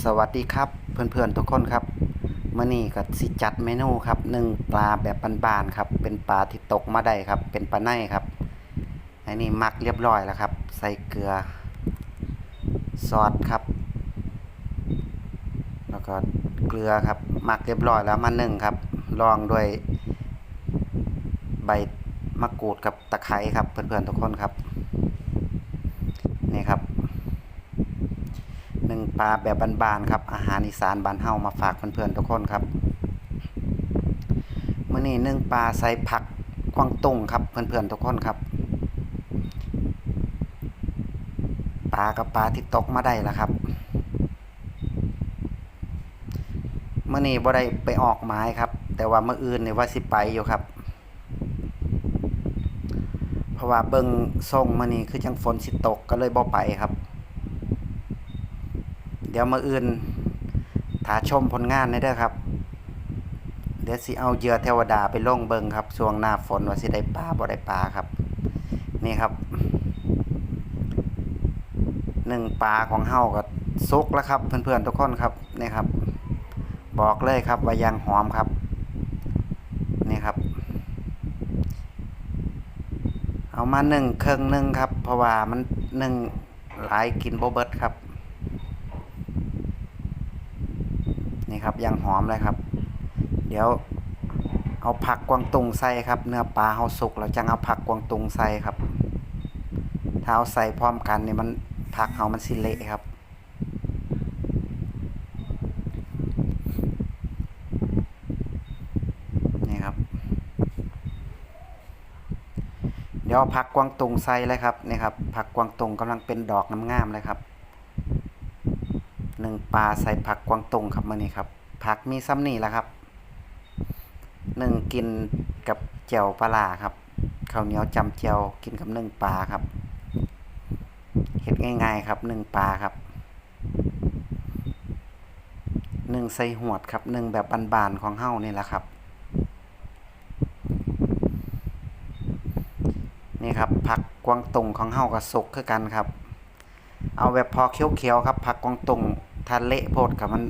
สวัสดีครับเพื่อนๆทุกคนครับมื่อนี้ก็สิจัดเมนูครับหนึ่งปลาแบบบานๆครับ เป็นปลาที่ตกมาได้ครับ เป็นปลาไนครับอันนี้หมักเรียบร้อยแล้วครับ ใส่เกลือซอสครับ แล้วก็เกลือครับหมักเรียบร้อยแล้วมาหนึ่งครับลองด้วยใบมะกรูดกับตะไคร้ครับเพื่อนๆทุกคนครับนี่ครับ ลาแบบบานๆครับ อาหารอีสานบานเฮามาฝากเพื่อนๆทุกคนครับมื้อนี้นึ่งปลาใส่ผักกวางตุ้งครับเพื่อนๆทุกคนครับปลากับปลาที่ตกมาได้แล้วครับเมื้อนี้บ่ได้ไปออกหมายครับ แต่ว่าเมื้ออื่นนี่ว่าสิไปอยู่ครับ เพราะว่าเบิ่งทรงมื้อนี้คือจังฝนสิตกก็เลยบ่ไปครับ เดี๋ยวมาอื่นถาชมผลงานในเด้อครับ เดี๋ยวสิเอาเยือเทวดาไปล่องเบิงครับช่วงหน้าฝนว่าสิได้ปลาบ่ได้ปลาครับ นี่ครับหนึ่งปลาของเฮาก็สุกแล้วครับ เพื่อนๆทุกคนครับนี่ครับ บอกเลยครับว่ายังหอมครับ นี่ครับ เอามาหนึ่งเครื่องหนึ่งครับ เพราะว่ามันหนึ่งหลายกินโบเบิดครับ นี่ครับยังหอมเลยครับ เดี๋ยวเอาผักกวางตุงใส่ครับ เนื้อปลาเฮาสุกแล้วจังเอาผักกวางตุงใส่ครับ ถ้าเอาใส่พร้อมกันเนี่ยมันผักเฮามันสิเละครับ นี่ครับ เดี๋ยวผักกวางตุงใส่เลยครับนี่ครับผักกวางตุงกำลังเป็นดอกงามๆเลยครับ นึ่งปลาใส่ผักกวางตุ้งครับมื่อนี้ครับ ผักมีซ้ำนี่แหละครับหนึ่งกินกับแจ่วปลาร้าครับข้าวเหนียวจำแจ่วกินกับหนึ่งปลาครับเห็ดง่าย ๆ ครับหนึ่งปลาครับหนึ่งใส่หวดครับหนึ่งแบบบานๆของเฮ้านี่แหละครับนี่ครับผักกวางตุงของเฮ้ากับสุกคือกันครับ เอาแบบพอเคี้ยวๆครับผักกวางตุง ทาเละโพดกับมัน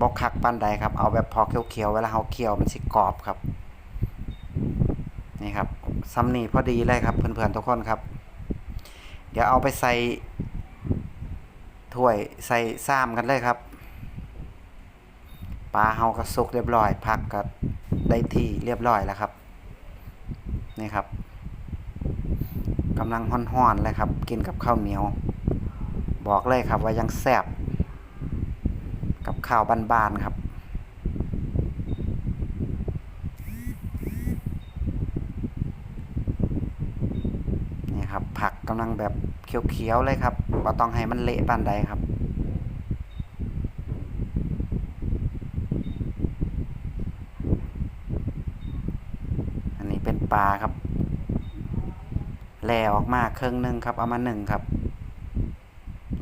บกคักปานใดครับ เอาแบบพอเคี้ยวๆเวลาเฮาเคี้ยวมันสิกรอบครับ นี่ครับซ้ำนี่พอดีเลยครับเพื่อนๆทุกคนครับ เดี๋ยวเอาไปใส่ถ้วยใส่ซ้ำกันเลยครับปลาเฮาก็สุกเรียบร้อยผักก็ได้ที่เรียบร้อยแล้วครับ นี่ครับกำลังฮ้อนๆเลยครับ กินกับข้าวเหนียว บอกเลยครับว่ายังแซ่บ กับข้าวบานๆครับ นี่ครับ ผักกำลังแบบเขียวๆเลยครับบ่ต้องให้มันเละปานใดครับอันนี้เป็นปลาครับแหล่ออกมาครึ่งหนึ่งครับ เอามาหนึ่งครับ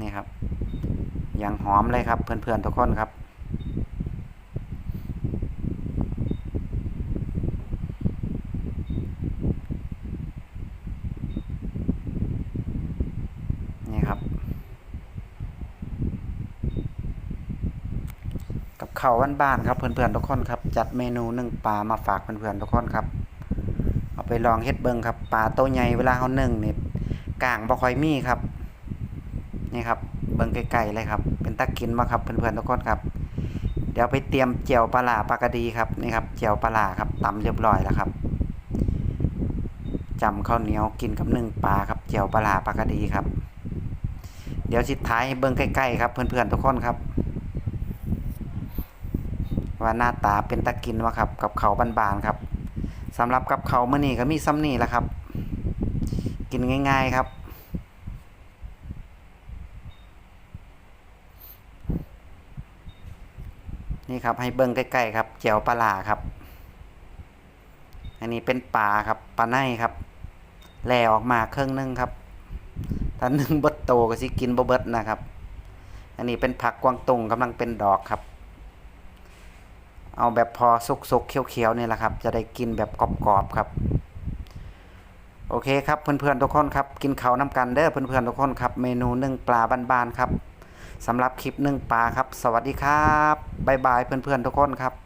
นี่ครับ ยังหอมเลยครับ เพื่อนๆทุกคนครับ นี่ครับ กับข้าวบ้านๆครับเพื่อนๆทุกคนครับ จัดเมนูหนึ่งปลามาฝากเพื่อนๆทุกคนครับ เอาไปลองเฮ็ดเบิงครับปลาตัวใหญ่เวลาเขานึ่งนี่กลางบ่ค่อยมีครับ นี่ครับ เบิ่งไกลๆเลยครับ เป็นตะกินมาครับเพื่อนๆทุกคนครับ เดี๋ยวไปเตรียมเจียวปลาหลาปลากระดีครับนี่ครับเจียวปลาหลาครับตำเรียบร้อยแล้วครับจำข้าวเหนียวกินกับนึ่งปลาครับเจียวปลาหลาปลากระดีครับ เดี๋ยวชิดท้ายเบิ่งใกล้ๆครับเพื่อนๆทุกคนครับว่าหน้าตาเป็นตะกินวะครับ กับเขาบานๆครับสำหรับกับเขาวมื้อนี้ก็มีซ้ำนี่แหละครับ กินง่าย ๆครับ นี่ครับให้เบิ้งใกล้ๆครับแจวปลาหลาครับ อันนี้เป็นปลาครับปลาไนครับแหล่ออกมาเครื่องนึงครับถ้านึ่งเบิดโตก็สิกินบเบิดนะครับ อันนี้เป็นผักกวางตุงกำลังเป็นดอกครับ เอาแบบพอสุกๆเขียวๆนี่แหละครับ จะได้กินแบบกรอบๆครับ โอเคครับเพื่อนๆทุกคนครับ กินเขาน้ำกันเด้อเพื่อนๆทุกคนครับ เมนูนึ่งปลาบานๆครับ สำหรับคลิปหนึ่งปลาครับ สวัสดีครับ บ๊ายบายเพื่อนๆทุกคนครับ